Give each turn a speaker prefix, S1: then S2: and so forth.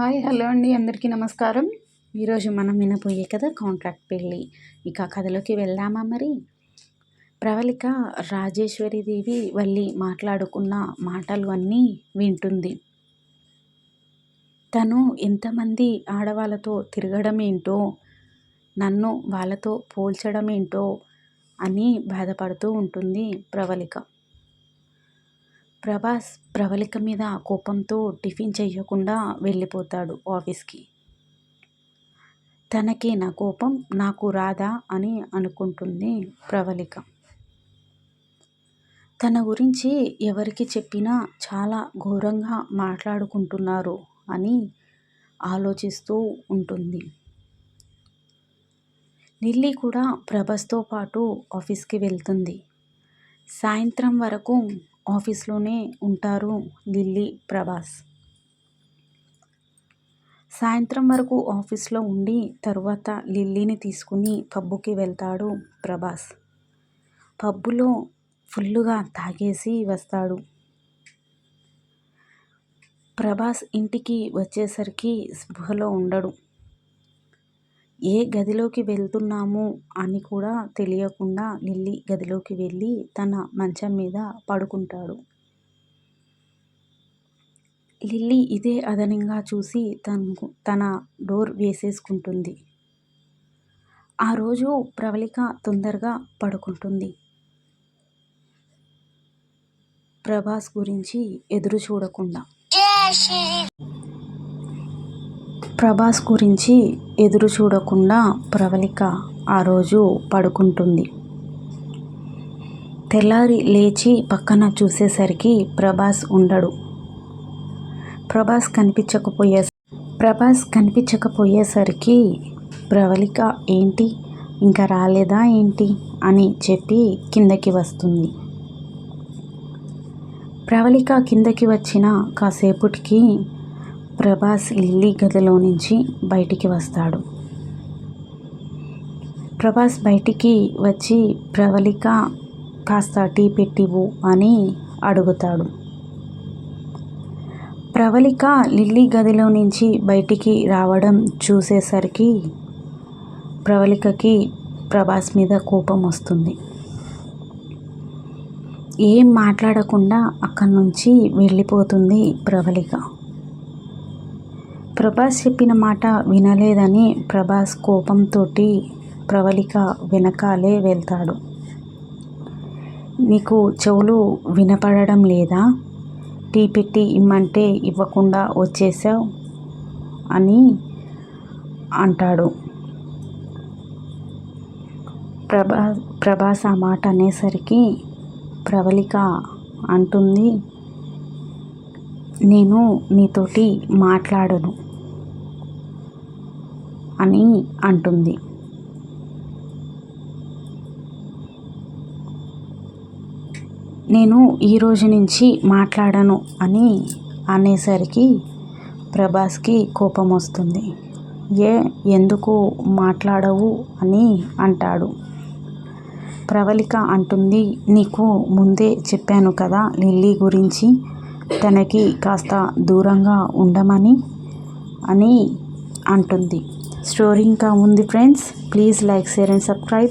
S1: Hi hello అండి. అందరికీ నమస్కారం. ఈరోజు మనం వినపోయే కదా కాంట్రాక్ట్ పెళ్ళి. ఇక కథలోకి వెళ్దామా మరి? ప్రవళిక రాజేశ్వరిదేవి వల్లి మాట్లాడుకున్న మాటలు అన్నీ వింటుంది. తను ఎంతమంది ఆడవాళ్ళతో తిరగడం ఏంటో నన్ను వాళ్ళతో పోల్చడం ఏంటో అని బాధపడుతూ ఉంటుంది ప్రవళిక. ప్రభాస్ ప్రవళిక మీద కోపంతో టిఫిన్ చేయకుండా వెళ్ళిపోతాడు ఆఫీస్కి. తనకి నా కోపం నాకు రాదా అని అనుకుంటుంది ప్రవళిక తన గురించి ఎవరికి చెప్పినా చాలా ఘోరంగా మాట్లాడుకుంటున్నారు అని ఆలోచిస్తూ ఉంటుంది. లిల్లీ కూడా ప్రభాస్తో పాటు ఆఫీస్కి వెళ్తుంది. సాయంత్రం వరకు ఆఫీస్లోనే ఉంటారు లిల్లీ ప్రభాస్. సాయంత్రం వరకు ఆఫీస్లో ఉండి తరువాత లిల్లీని తీసుకుని పబ్బుకి వెళ్తాడు ప్రభాస్. పబ్బులో ఫుల్లుగా తాగేసి వస్తాడు. ప్రభాస్ ఇంటికి వచ్చేసరికి స్పృహలో ఉండడు. ఏ గదిలోకి వెళ్తున్నాము అని కూడా తెలియకుండా లిల్లీ గదిలోకి వెళ్ళి తన మంచం మీద పడుకుంటాడు. లిల్లీ ఇదే అదనంగా చూసి తను తన డోర్ వేసేసుకుంటుంది. ఆ రోజు ప్రవళిక తొందరగా పడుకుంటుంది. ప్రభాస్ గురించి ఎదురు చూడకుండా. ప్రభాస్ గురించి ఎదురు చూడకుండా ప్రవళిక ఆ రోజు పడుకుంటుంది. తెల్లారి లేచి పక్కన చూసేసరికి ప్రభాస్ ఉండడు. ప్రభాస్ కనిపించకపోయే ప్రభాస్ కనిపించకపోయేసరికి ప్రవళిక ఏంటి? ఇంకా రాలేదా ఏంటి? అని చెప్పి కిందకి వస్తుంది. ప్రవళిక కిందకి వచ్చిన కాసేపటికి ప్రభాస్ లిల్లీ గదిలో నుంచి బయటికి వస్తాడు. ప్రభాస్ బయటికి వచ్చి ప్రవళిక కాస్త టీ పెట్టివు అని అడుగుతాడు. ప్రవళిక లిల్లీ గదిలో నుంచి బయటికి రావడం చూసేసరికి ప్రవళికకి ప్రభాస్ మీద కోపం వస్తుంది. ఏం మాట్లాడకుండా అక్కడి నుంచి వెళ్ళిపోతుంది ప్రవళిక. ప్రభాస్ చెప్పిన మాట వినలేదని ప్రభాస్ కోపంతో ప్రవళిక వెనకాలే వెళ్తాడు. నీకు చెవులు వినపడడం లేదా? టీ పెట్టి ఇమ్మంటే ఇవ్వకుండా వచ్చేసావు అని అంటాడు. ప్రభా ప్రభాస్ ఆ మాట అనేసరికి ప్రవళిక అంటుంది నేను నీతోటి మాట్లాడను. అని అంటుంది. నేను ఈ రోజు నుంచి మాట్లాడను అని అనేసరికి ప్రభాస్కి కోపం వస్తుంది. ఏ ఎందుకు మాట్లాడవు అని అంటాడు. ప్రవళిక అంటుంది నీకు ముందే చెప్పాను కదా లిల్లీ గురించి తనకి కాస్త దూరంగా ఉండమని అని అంటుంది. స్టోరీ ఇంకా ఉంది friends. Please like share and subscribe.